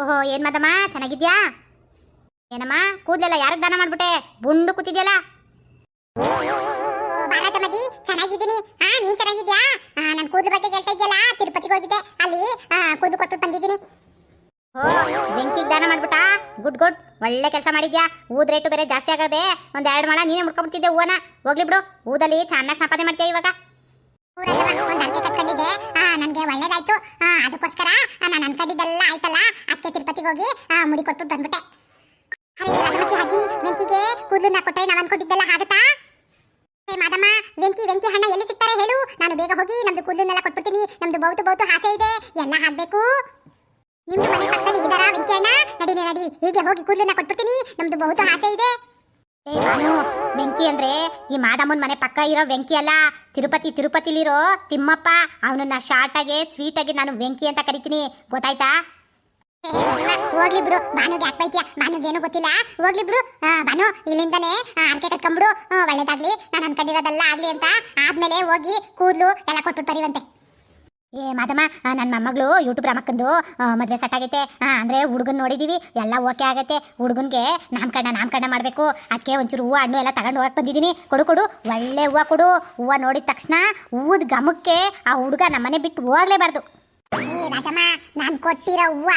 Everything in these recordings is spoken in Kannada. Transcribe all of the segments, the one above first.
ಓಹೋ ಏನ್ ಮದಮ್ಮ? ಚೆನ್ನಾಗಿದ್ಯಾ? ಏನಮ್ಮ? ಕೂದಲೆಲ್ಲ ಯಾರಿಗೆ ದಾನ ಮಾಡ್ಬಿಟ್ಟೆ? ಬುಂಡು ಕೂತಿದ್ಯಲ್ಲ? ಬಾರಾಟಮದಿ ಚೆನ್ನಾಗಿದ್ದೀನಿ. ಹಾ ನೀನ್ ಚೆನ್ನಾಗಿದ್ಯಾ? ನನ್ ಕೂದಲು ಬಗ್ಗೆ ಕೇಳ್ತಾ ಇದ್ಯಲ್ಲ? ತಿರುಪತಿಗೆ ಹೋಗಿದ್ದೆ. ಅಲ್ಲಿ ಕೂದಲು ಕೊಟ್ಟು ಬಂದಿದ್ದೀನಿ. ಓ ಬೆಂಕಿಗೆ ದಾನ ಮಾಡ್ಬಿಟ್ಟ? Good good. ಒಳ್ಳೆ ಕೆಲಸ ಮಾಡಿದ್ಯಾ? ಊದ್ ರೇಟು ಬೇರೆ ಜಾಸ್ತಿ ಆಗದೆ ಒಂದ್ ಎರಡು ಮಳ ನೀನೇ ಮುಡ್ಕೊಂಡ್ಬಿಡ್ತಿದ್ದೆ ಹೂವನ ಹೋಗ್ಲಿ ಬಿಡು. ಊದಲ್ಲಿ ಚೆನ್ನಾಗಿ ಸಂಪಾದನೆ ಮಾಡ್ತೀಯ ಇವಾಗ? ಒಂದ್ ಅಂಕೆ ಕಟ್ಕೊಂಡಿದ್ದೆ. ನನ್ಗೆ ಒಳ್ಳೇದಾಯ್ತು. ಅದಕ್ಕೋಸ್ಕರ ನಾನು ಅನ್ಕೊಂಡಿದ್ದೆಲ್ಲ ಆಯ್ತಲ್ಲ? ತಿರುಪತಿಗೆ ಹೋಗಿ ಆ, ಮುಡಿ ಕೊಟ್ಬಿಟ್ಟು ಬಂದ್ಬಿಟ್ಟೆ. ಅರೇ ರಘುಮತಿ ಅಜ್ಜಿ ವೆಂಕಿಗೆ ಕೂದಲನ್ನ ಕೊಟ್ಟರೆ ನಾವು ಅನ್ಕೊಂಡಿದ್ದೆಲ್ಲ ಆಗತ್ತಾ? ಏ ಮಾದಮ್ಮ ವೆಂಕಿ ವೆಂಕಿ ಹಣ್ಣ ಎಲ್ಲಿ ಸಿಗ್ತಾರೆ ಹೇಳು. ನಾನು ಬೇಗ ಹೋಗಿ ನಮ್ದು ಕೂದಲನ್ನೆಲ್ಲ ಕೊಟ್ಬಿಡ್ತೀನಿ. ನಮ್ದು ಬಹುತು ಬಹುತು ಆಸೆ ಇದೆ. ಎಲ್ಲ ಹಾಕ್ಬೇಕು ನಿಮ್ಮ ಮನೆ ಪಕ್ಕದಲ್ಲಿ ಇದ್ದಾರಾ ವೆಂಕಿ ಅಣ್ಣ? ನಡೀರಿ ನಡಿ ಹೀಗೆ ಹೋಗಿ ಕೂದಲನ್ನ ಕೊಟ್ಬಿಡ್ತೀನಿ. ನಮ್ದು ಬಹುತು ಆಸೆ ಇದೆ. ಏ ಬಾನು ವೆಂಕಿ ಅಂದ್ರೆ ಈ ಮಾದಮ್ಮನ ಮನೆ ಪಕ್ಕ ಇರೋ ವೆಂಕಿ ಅಲ್ಲ. ತಿರುಪತಿ ತಿರುಪತಿಲಿರೋ ತಿಮ್ಮಪ್ಪ ಅವನನ್ನ ಶಾರ್ಟ್ ಆಗಿ ಸ್ವೀಟ್ ಆಗಿ ನಾನು ವೆಂಕಿ ಅಂತ ಕರಿತೀನಿ. ಗೊತ್ತಾಯ್ತಾ? ಹೋಗ್ಲಿ ಬಿಡು. ಬಾನುಗೆ ಯಾಕೆ ಬೈತಿಯಾ? ಏನು ಗೊತ್ತಿಲ್ಲ. ಹೋಗ್ಲಿ ಬಿಡು. ಭಾನು ಇಲ್ಲಿಂದನೇ ಆ, ಹರಕೆ ಕಟ್ಕೊಂಡ್ಬಿಡು ಒಳ್ಳೇದಾಗ್ಲಿ. ನಾನು ಅನ್ಕೊಂಡಿರೋದೆಲ್ಲ ಆಗ್ಲಿ ಅಂತ. ಆದ್ಮೇಲೆ ಹೋಗಿ ಕೂದ್ಲು ಎಲ್ಲ ಕೊಟ್ಬಿಟ್ಟು ಬರೀವಂತೆ. ಏ ಮಾದಮ್ಮ ನನ್ನ ಮೊಮ್ಮಗಳು ಯೂಟ್ಯೂಬ್ ರಮಕ್ಕಂದು ಮದುವೆ ಸೆಟ್ ಆಗೈತೆ. ಅಂದರೆ ಹುಡುಗನ್ ನೋಡಿದೀವಿ. ಎಲ್ಲ ಓಕೆ ಆಗುತ್ತೆ. ಹುಡುಗನ್ಗೆ ನಾಮಕರಣ ನಾಮಕರಣ ಮಾಡಬೇಕು. ಅದಕ್ಕೆ ಒಂಚೂರು ಹೂವು ಹಣ್ಣು ಎಲ್ಲ ತಗೊಂಡು ಹೋಗಕ್ಕೆ ಬಂದಿದ್ದೀನಿ ಕೊಡು ಕೊಡು. ಒಳ್ಳೆ ಹೂವು ಕೊಡು. ಹೂವು ನೋಡಿದ ತಕ್ಷಣ ಹೂವದ ಗಮಕ್ಕೆ ಆ ಹುಡುಗ ನಮ್ಮನೆ ಬಿಟ್ಟು ಹೋಗಲೇಬಾರ್ದು. ರಾಜಮ್ಮ ನಾನ್ ಕೊಟ್ಟಿರೋ ಹೂವ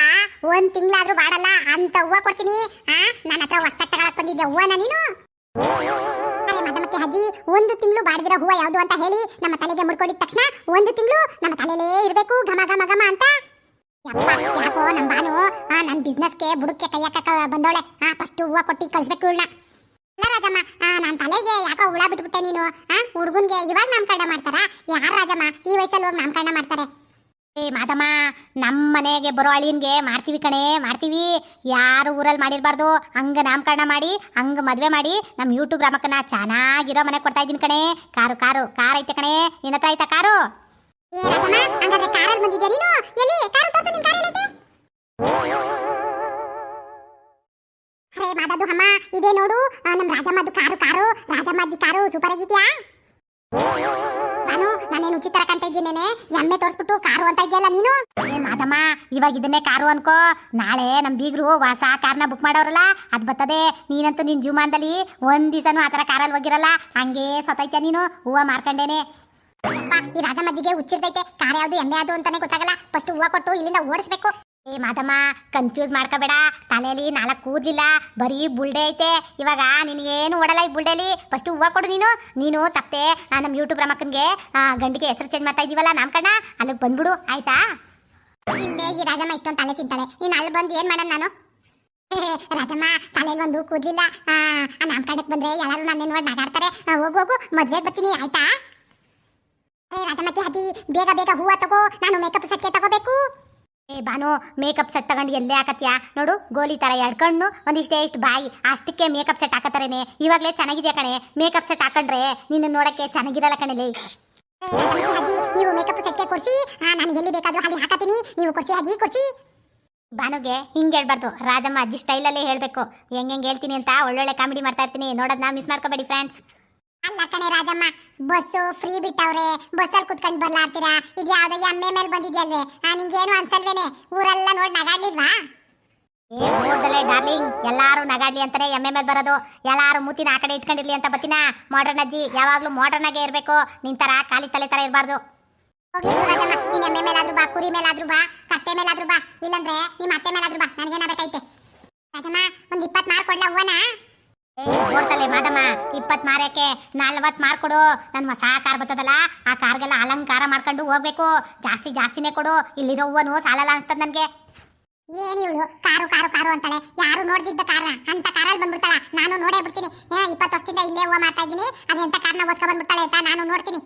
ಒಂದ್ ತಿಂಗಳಾದ್ರೂ ಬಾಡಲ್ಲ ಅಂತ ಹೂವ ಕೊಡ್ತೀನಿ. ಆ ನನ್ನ ಹತ್ರ ಹೊಸ ತಗೊಳಕ್ ಬಂದಿದ್ದೆ ಹೂವನ ನೀನು? ಮದಮಕ್ಕೆ ಅಜ್ಜಿ ಒಂದು ತಿಂಗಳು ಬಾಡಿದಿರೋ ಹೂವ ಯಾವ್ದು ಅಂತ ಹೇಳಿ ನಮ್ಮ ತಲೆಗೆ ಮುಡ್ಕೊಂಡಿದ ತಕ್ಷಣ ಒಂದು ತಿಂಗಳು ನಮ್ಮ ತಲೆಲೇ ಇರ್ಬೇಕು ಘಮ ಘಮ ಘಮ ಅಂತ. ಯಪ್ಪ ಯಾಕೋ ನಮ್ ಬಾನು ಆ ನನ್ ಬಿಸ್ನೆಸ್ಗೆ ಬುಡಕ್ಕೆ ಕೈ ಹಾಕಕ ಬಂದವಳೆ. ಆ ಫಸ್ಟ್ ಹೂವ ಕೊಟ್ಟಿ ಕಳ್ಸ್ಬೇಕು ಇವ್ಳನ್ನ. ಇಲ್ಲ ರಾಜಮ್ಮ ಆ, ನಾನ್ ತಲೆಗೆ ಯಾಕೋ ಹುಳ ಬಿಟ್ಬಿಟ್ಟೆ ನೀನು? ಆ ಹುಡುಗನ್ಗೆ ಇವಾಗ ನಾಮಕರಣ ಮಾಡ್ತಾರ? ಯಾರ ರಾಜಮ್ಮ ಈ ವಯಸ್ಸಲ್ಲಿ ಹೋಗಿ ನಾಮಕರಣ ಮಾಡ್ತಾರೆ? ಮಾದಮ್ಮ ನಮ್ಮ ಮನೆಗೆ ಬರೋ ಅಳಿಯನ್ಗೆ ಮಾಡ್ತೀವಿ ಕಣೆ, ಮಾಡ್ತೀವಿ. ಯಾರು ಊರಲ್ಲಿ ಮಾಡಿರಬಾರ್ದು, ಹಂಗ ನಾಮಕರಣ ಮಾಡಿ, ಹಂಗ ಮದುವೆ ಮಾಡಿ ನಮ್ಮ ಯೂಟ್ಯೂಬ್ ರಾಮಕ್ಕನ ಚೆನ್ನಾಗಿರೋ ಮನೆ ಕೊಡ್ತಾ ಇದ್ದೀನಿ ಕಣೆ. ಕಾರು ಕಾರು, ಕಾರ್ ಐತೆ ಕಣೆ. ನಿನ್ನ ಹತ್ರ ಐತಾ. ಕಾರು ಇದೇ ನೋಡು ನಮ್ಮ ನಮ್ ರಾಜಮ್ಮದು ಕಾರು ಕಾರು. ರಾಜಮ್ಮಜ್ಜಿ ಕಾರು ಸೂಪರ್ ಆಗಿದ್ಯಾ? ನಾನೇನು ಉಚಿತ ಕಾಣ್ತಾ ಇದ್ದೀನೇನೆ ಎಮ್ಮೆ ತೋರಿಸ್ಬಿಟ್ಟು ಕಾರು ಅಂತ ಇದೆಯಲ್ಲ ನೀನು? ಮಾದಮ್ಮ, ಇವಾಗ ಇದನ್ನೇ ಕಾರು ಅನ್ಕೋ. ನಾಳೆ ನಮ್ ಬೀಗರು ಹೊಸ ಕಾರ್ನ ಬುಕ್ ಮಾಡೋರಲ್ಲ, ಅದ್ ಬರ್ತದೆ. ನೀನಂತೂ ನಿನ್ ಜೀವಮಾನದಲ್ಲಿ ಒಂದ್ ದಿವಸನೂ ಆತರ ಕಾರಲ್ಲಿ ಹೋಗಿರಲ್ಲ. ಹಂಗೆ ಸತೈತ್ಯ ನೀನು? ಹೂವ ಮಾರ್ಕಂಡೇನೆ. ಈ ರಾಜಮಜ್ಜಿಗೆ ಹುಚ್ಚಿರ್ತೈತೆ. ಕಾರ್ ಯಾವ್ದು, ಎಮ್ಮೆ ಯಾವ್ದು ಅಂತಾನೆ ಗೊತ್ತಾಗಲ್ಲ. ಫಸ್ಟ್ ಹೂವ ಕೊಟ್ಟು ಇಲ್ಲಿಂದ ಓಡಿಸ್ಬೇಕು. ಏ ಮಾದಮ್ಮ ಕನ್ಫ್ಯೂಸ್ ಮಾಡ್ಕೋಬೇಡ. ತಲೆಯಲ್ಲಿ ನಾಲ್ಕು ಕೂದಲಿಲ್ಲ ಬರೀ ಬುಲ್ಡೆ ಐತೆ. ಇವಾಗ ನಿನಗೇನು ಓಡಲ್ಲ ಈ ಬುಲ್ಡೆಲಿ? ಫಸ್ಟ್ ಹೂವು ಕೊಡು ನೀನು. ನೀನು ತಪ್ಪೆ ನಮ್ಮ ಯೂಟ್ಯೂಬ್ ರಮಕ್ಕನ್ಗೆ ಗಂಡಿಗೆ ಹೆಸರು ಚೇಂಜ್ ಮಾಡ್ತಾ ಇದೀವಲ್ಲ ನಾಮಕರಣ? ಅಲ್ಲಿಗೆ ಬಂದ್ಬಿಡು ಆಯ್ತಾ? ಈ ರಾಜಮ್ಮ ಇಷ್ಟೊಂದು ತಲೆ ತಿಂತಾಳೆ? ನೀನು ಅಲ್ಲಿ ಬಂದು ಏನು ಮಾಡೋಣ ನಾನು? ರಾಜಮ್ಮ ತಲೆಯಲ್ಲಿ ಒಂದು ಕೂದಲಿಲ್ಲ. ಆ, ಕಡೆಗೆ ಬಂದ್ರೆ ಎಲ್ಲರೂ ನನ್ನ ನೋಡಿ ನಾಗಾಡ್ತಾರೆ. ಹೋಗು ಹೋಗು ಮದುವೆಗೆ ಬರ್ತೀನಿ ಆಯ್ತಾ? ರಾಜಮ್ಮಕ್ಕೆ ಅಜ್ಜಿ ಬೇಗ ಬೇಗ ಹೂವು ತಗೋ. ನಾನು ಮೇಕಪ್ ಸೆಟ್ಗೆ ತಗೋಬೇಕು. ಏ ಬಾನು ಮೇಕಪ್ ಸೆಟ್ ತಗೊಂಡು ಎಲ್ಲೇ ಹಾಕತ್ಯಾ? ನೋಡು ಗೋಲಿ ತರ ಎಡ್ಕೊಂಡು ಒಂದಿಷ್ಟೇ ಇಷ್ಟು ಬಾಯಿ. ಅಷ್ಟಕ್ಕೆ ಮೇಕಪ್ ಸೆಟ್ ಹಾಕತಾರೇನೆ ಇವಾಗಲೇ ಚೆನ್ನಾಗಿದ್ಯಾ ಕಣೆ? ಮೇಕಪ್ ಸೆಟ್ ಹಾಕೊಂಡ್ರೆ ನಿನ್ನ ನೋಡಕ್ಕೆ ಚೆನ್ನಾಗಿರಲ್ಲ ಕಣೇ ಏ, ಅಜ್ಜಿ ನೀವು ಮೇಕಪ್ ಸೆಟ್ಗೆ ಕೊಡ್ಸಿ. ನಾನು ಎಲ್ಲಿ ಬೇಕಾದ್ರೂ ಅಲ್ಲಿ ಹಾಕತೀನಿ ನೀವು ಕೊಡ್ಸಿ ಅಜ್ಜಿ ಕೊಡ್ಸಿ. ಬಾನುಗೆ ಹಿಂಗೆ ಹೇಳ್ಬಾರ್ದು. ರಾಜಮ್ಮ ಅಜ್ಜಿ ಸ್ಟೈಲಲ್ಲೇ ಹೇಳಬೇಕು. ಹೆಂಗ್ ಹೆಂಗೆ ಹೇಳ್ತೀನಿ ಅಂತ ಒಳ್ಳೊಳ್ಳೆ ಕಾಮಿಡಿ ಮಾಡ್ತಾ ಇರ್ತೀನಿ. ನೋಡೋದನ್ನ ಮಿಸ್ ಮಾಡ್ಕೋಬೇಡಿ ಫ್ರೆಂಡ್ಸ್ ಅಲ್ಲ ಕಣೆ ರಾಜಮ್ಮ ಬಸ್ಸು ಫ್ರೀ ಬಿಟ್ಟವ್ರೆ ಬಸ್ಸಲ್ಲಿ ಕುತ್ಕೊಂಡು ಬರ್ಲಾಡ್ತೀರಾ? ಇದು ಯಾವ್ದೋ ಎಮ್ಮೆ ಮೇಲೆ ಬಂದಿದ್ಯಲ್ವೇ? ಆ ನಿಂಗೇನು ಅನ್ಸಲ್ವೇನೆ? ಊರೆಲ್ಲ ನೋಡಿ ನಗಾಡ್ಲಿಲ್ವಾ? ಏ ನೋಡ್ದಲೆ ಡಾರ್ಲಿಂಗ್ ಎಲ್ಲಾರು ನಗಾಡ್ಲಿ ಅಂತಾನೆ ಎಮ್ಮೆ ಮೇಲೆ ಬರೋದು. ಎಲ್ಲಾರು ಮೂತಿನ ಆ ಕಡೆ ಇಟ್ಕೊಂಡಿರ್ಲಿ ಅಂತ ಬತ್ತಿನ? ಮಾಡ್ರನ್ ಅಜ್ಜಿ ಯಾವಾಗ್ಲೂ ಮಾಡ್ರನ್ ಆಗೇ ಇರ್ಬೇಕು. ನಿನ್ ತರ ಖಾಲಿ ತಲೆ ತರ ಇರಬಾರ್ದು. ರಾಜಮ್ಮ ನಿನ್ನ ಎಮ್ಮೆ ಮೇಲಾದ್ರೂ ಬಾ ಕುರಿ ಮೇಲಾದ್ರೂ ಬಾ ಕತ್ತೆ ಮೇಲಾದ್ರೂ ಬಾ. ಇಲ್ಲಂದ್ರೆ ನಿಮ್ಮ ಅತ್ತೆ ಮೇಲಾದ್ರೂ ಬಾ ನನಗೇನಾಗಬೇಕೈತೆ ರಾಜಮ್ಮ ಒಂದ್ ಇಪ್ಪತ್ ಮಾರ್ಕ್ ಕೊಡ್ಲಾ ಹೂವನ? ಏ ಮಾದಮ್ಮ ಇಪ್ಪತ್ ಮಾರಕ್ಕೆ ನಲ್ವತ್ ಮಾರ್ ಕೊಡು. ನನ್ ಹೊಸ ಕಾರ್ ಬರ್ತದಲ್ಲ, ಆ ಕಾರ್ಗೆಲ್ಲ ಅಲಂಕಾರ ಮಾಡ್ಕೊಂಡು ಹೋಗ್ಬೇಕು. ಜಾಸ್ತಿ ಜಾಸ್ತಿನೇ ಕೊಡು. ಇಲ್ಲಿರೋ ಹೂವನು ಸಾಲಲ್ಲ ಅನ್ಸ್ತದ ನನ್ಗೆ. ಏನ್ ಇವಳು? ಕಾರು ಕಾರು ಕಾರು ಅಂತಾಳೆ. ಯಾರು ನೋಡ್ದಿದ್ದ ಕಾರ ಅಂತ ಕಾರಲ್ಲಿ ಬಂದ್ಬಿಡ್ತಾಳ. ನಾನು ನೋಡೇ ಬಿಡ್ತೀನಿ. ಇಪ್ಪತ್ತು ವರ್ಷದಿಂದ ಇಲ್ಲೇ ಹೂವ ಮಾಡ್ತಾ ಇದ್ದೀನಿ. ಅದೆಂತ ಕಾರ್ನ ಓದ್ಕೊ ಬಂದ್ಬಿಡ್ತಾಳೆ ಅಂತ ನಾನು ನೋಡ್ತೀನಿ.